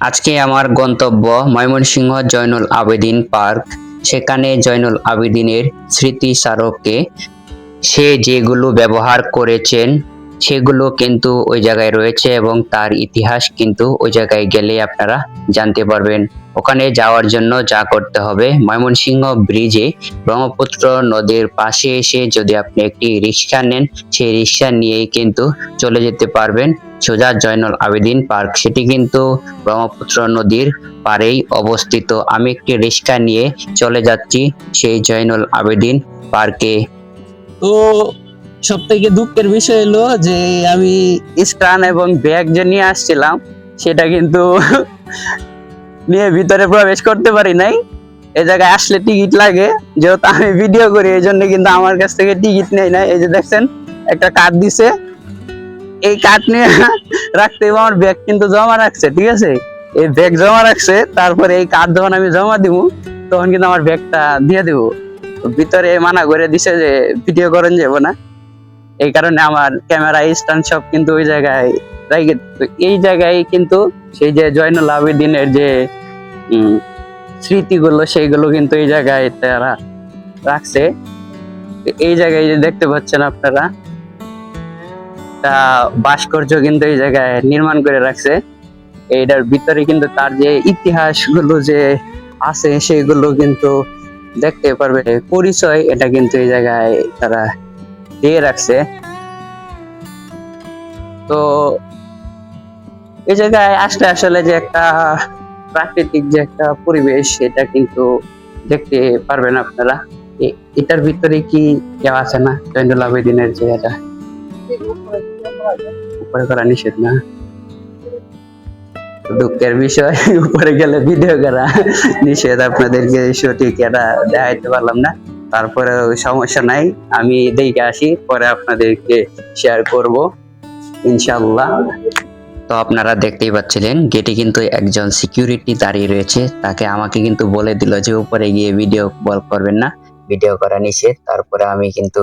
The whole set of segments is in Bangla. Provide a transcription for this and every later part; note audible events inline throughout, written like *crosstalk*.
আজকে আমার গন্তব্য ময়মনসিংহ জয়নুল আবেদিন পার্ক। সেখানে জয়নুল আবেদিনের স্মৃতি স্মারকে সে যেগুলো ব্যবহার করেছেন সেগুলো কিন্তু ওই জায়গায় রয়েছে এবং তার ইতিহাস কিন্তু ওই জায়গায় গেলে আপনারা জানতে পারবেন। ওখানে যাওয়ার জন্য যা করতে হবে, ময়মনসিংহ ব্রিজে ব্রহ্মপুত্র নদীর পাশে এসে যদি আপনি একটি রিক্সা নেন, সেই রিক্সা নিয়েই কিন্তু চলে যেতে পারবেন। সোজা জয়নুল আবেদিন পার্ক, সেটি কিন্তু ব্রহ্মপুত্র নদীর পাড়েই অবস্থিত। আমি একটি রিক্সা নিয়ে চলে যাচ্ছি সেই জয়নুল আবেদিন পার্কে। তো সব থেকে দুঃখের বিষয় হলো যে আমি স্টান এবং ব্যাগ যে নিয়ে আসছিলাম, সেটা কিন্তু *laughs* নিয়ে ভিতরে প্রবেশ করতে পারি নাই। এই জায়গায় আসলে টিকিট লাগে, যেহেতু আমি ভিডিও করি, এই জন্য কিন্তু আমার কাছ থেকে টিকিট নেই। না এই যে দেখছেন, একটা কার্ড দিছে। এই কার্ড নিয়ে *laughs* রাখতে আমার ব্যাগ কিন্তু জমা রাখছে, ঠিক আছে? এই ব্যাগ জমা রাখছে, তারপরে এই কার্ড যখন আমি জমা দিব, তখন কিন্তু আমার ব্যাগটা দিয়ে দেবো। ভিতরে মানা করে দিছে যে ভিডিও করেন যাব না। এই কারণে আমার ক্যামেরা স্ট্যান্ড সব কিন্তু ওই জায়গায় এই জায়গায় কিন্তু সেই যে জয়নুল আবেদিনের যে স্মৃতিগুলো, সেইগুলো কিন্তু এই জায়গায় তারা রাখছে। এই জায়গায় যে দেখতে পাচ্ছেন আপনারা, তা ভাস্কর্য কিন্তু এই জায়গায় নির্মাণ করে রাখছে। এইটার ভিতরে কিন্তু তার যে ইতিহাসগুলো যে আছে সেগুলো কিন্তু দেখতে পারবে। পরিচয়, এটা কিন্তু এই জায়গায় তারা দিয়ে রাখছে। তো এই জায়গায় আসলে আসলে যে একটা প্রাকৃতিক যে একটা পরিবেশ সেটা কিন্তু দেখতে পারবেন আপনারা। এটার ভিতরে কি কেউ আছে না? জয়নুল আবেদিনের যে এটা উপরে করা নিষেধ না? দুঃখের বিষয়, উপরে গেলে ভিডিও করা নিষেধ। আপনাদেরকে সঠিক এটা দেখাইতে পারলাম না। তারপরে সমস্যা নাই, আমি দেখে আসি, পরে আপনাদেরকে শেয়ার করব ইনশাল্লাহ তো আপনারা দেখতেই পাচ্ছিলেন গেটে কিন্তু একজন সিকিউরিটি দাঁড়িয়ে রয়েছে, তাকে আমাকে কিন্তু বলে দিল যে উপরে গিয়ে ভিডিও কল করবেন না ভিডিও করা নিষেধ, তারপরে আমি কিন্তু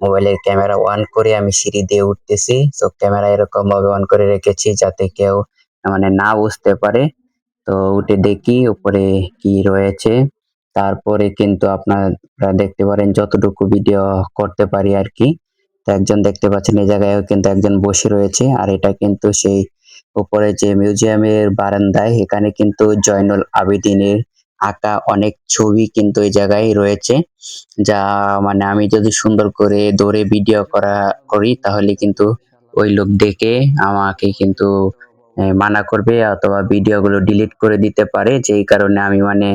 মোবাইলের ক্যামেরা অন করে আমি সিঁড়ি দিয়ে উঠতেছি, তো ক্যামেরা এরকম ভাবে অন করে রেখেছি যাতে কেউ মানে না বুঝতে পারে, তো উঠে দেখি উপরে কি রয়েছে। তারপরে কিন্তু আপনারা দেখতে পারেন যতটুকু ভিডিও করতে পারি আর কি তো একজন দেখতে পাচ্ছেন, এই জায়গায়ও কিন্তু একজন বসে রয়েছে। আর এটা কিন্তু সেই উপরে যে মিউজিয়ামের বারান্দায়, এখানে কিন্তু জয়নুল আবেদিনের আঁকা অনেক ছবি কিন্তু এই জায়গায় রয়েছে। যা মানে আমি যদি সুন্দর করে দৌড়ে ভিডিও করা করি, তাহলে কিন্তু ওই লোক দেখে আমাকে কিন্তু মানা করবে অথবা ভিডিওগুলো ডিলিট করে দিতে পারে। যেই কারণে আমি মানে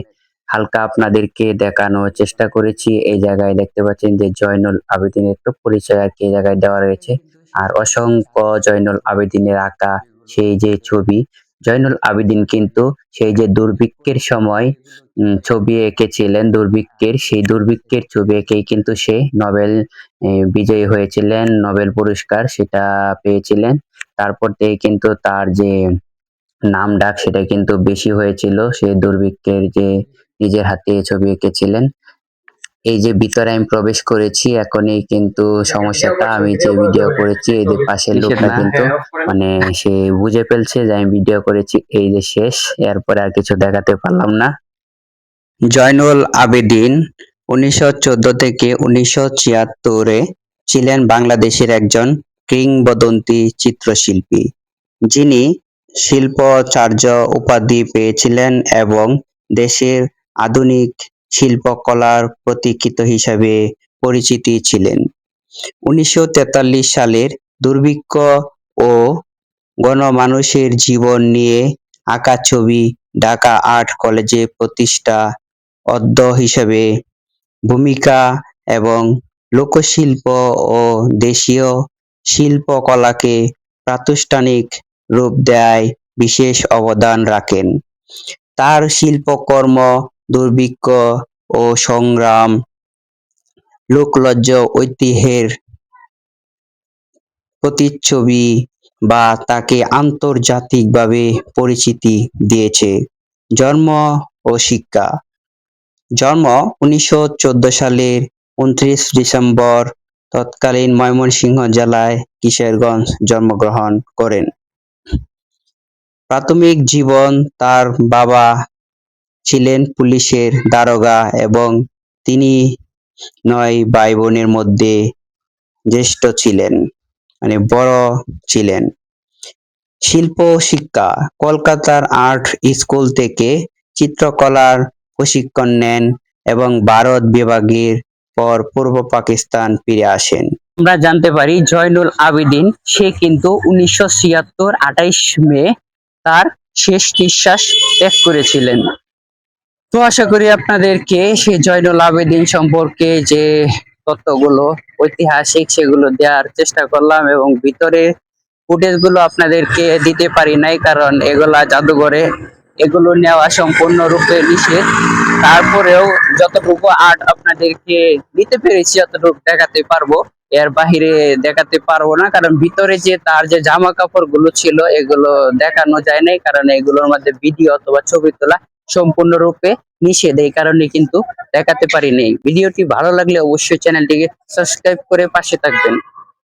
হালকা আপনাদেরকে দেখানোর চেষ্টা করেছি। এই জায়গায় দেখতে পাচ্ছেন যে জয়নুল আবেদিনের একটু পরিচয় আর কি এই জায়গায় দেওয়া রয়েছে। আর অসংখ্য জয়নুল আবেদিনের আঁকা সেই যে ছবি। জয়নুল আবেদিন কিন্তু সেই যে দুর্ভিক্ষের সময় ছবি এঁকেছিলেন, দুর্ভিক্ষের, সেই দুর্ভিক্ষের ছবি এঁকেই কিন্তু সে নোবেল বিজয়ী হয়েছিলেন, নোবেল পুরস্কার সেটা পেয়েছিলেন। তারপর থেকে কিন্তু তার যে নাম ডাক সেটা কিন্তু বেশি হয়েছিল সে দুর্ভিক্ষের যে নিজের হাতে ছবি এঁকেছিলেন। এই যে ভিতরে আমি প্রবেশ করেছি এখনই কিন্তু সমস্যাটা আমি যে ভিডিও করেছি এই যে পাশের লোকটা কিন্তু মানে সে বুঝে ফেলছে যে আমি ভিডিও করেছি এই যে শেষ। এরপরে আর কিছু দেখাতে পারলাম না। জয়নুল আবেদিন উনিশশো চোদ্দ থেকে উনিশশো ছিয়াত্তরে ছিলেন বাংলাদেশের একজন কিংবদন্তি চিত্রশিল্পী। যিনি শিল্পাচার্য উপাধি পেয়েছিলেন এবং দেশের আধুনিক শিল্পকলার প্রতীকিত হিসাবে পরিচিতি ছিলেন। উনিশশো তেতাল্লিশ সালের দুর্ভিক্ষ ও গণমানুষের জীবন নিয়ে আঁকা ছবি ঢাকা আর্ট কলেজে প্রতিষ্ঠা অধ্য হিসেবে ভূমিকা এবং লোকশিল্প ও দেশীয় শিল্পকলাকে প্রাতিষ্ঠানিক রূপ দেয় বিশেষ অবদান রাখেন। তার শিল্পকর্ম দুর্ভিক্ষ ও সংগ্রাম, লোকলজ্জ, ঐতিহ্যের প্রতিচ্ছবি বা তাকে আন্তর্জাতিকভাবে পরিচিতি দিয়েছে। জন্ম ও শিক্ষা। জন্ম উনিশশো চোদ্দ সালের উনত্রিশ ডিসেম্বর, তৎকালীন ময়মনসিংহ জেলায় কিশোরগঞ্জ জন্মগ্রহণ করেন। প্রাথমিক জীবন তার বাবা ছিলেন পুলিশের দারোগা এবং তিনি নয় ভাই বোনের মধ্যে জ্যেষ্ঠ ছিলেন মানে বড় ছিলেন। শিল্প শিক্ষা, কলকাতার আর্ট স্কুল থেকে চিত্রকলার প্রশিক্ষণ নেন এবং ভারত বিভাগের পর পূর্ব পাকিস্তান ফিরে আসেন। আমরা জানতে পারি, জয়নুল আবেদিন, সে কিন্তু উনিশশো ছিয়াত্তর আঠাইশ মে তার শেষ নিঃশ্বাস ত্যাগ করেছিলেন। তো আশা করি আপনাদেরকে সেই জয়নুল আবেদিন সম্পর্কে যে তথ্যগুলো, ঐতিহাসিক সেগুলো দেওয়ার চেষ্টা করলাম এবং ভিতরে ফুটেজগুলো আপনাদেরকে দিতে পারি নাই কারণ এগুলা জাদুঘরে, এগুলো নেওয়া সম্পূর্ণরূপে নিষেধ। তারপরেও যতটুকু আর্ট আপনাদেরকে দিতে পেরেছি যতটুকু দেখাতে পারব। এর বাহিরে দেখাতে পারব না কারণ ভিতরে যে তার যে জামা কাপড়গুলো ছিল, এগুলো দেখানো যায় নাই কারণ এগুলোর মধ্যে ভিডিও অথবা ছবি তোলা সম্পূর্ণরূপে নিষেধ, এই কারণে কিন্তু দেখাতে পারিনি। ভিডিওটি ভালো লাগলে অবশ্যই চ্যানেলটিকে সাবস্ক্রাইব করে পাশে থাকবেন।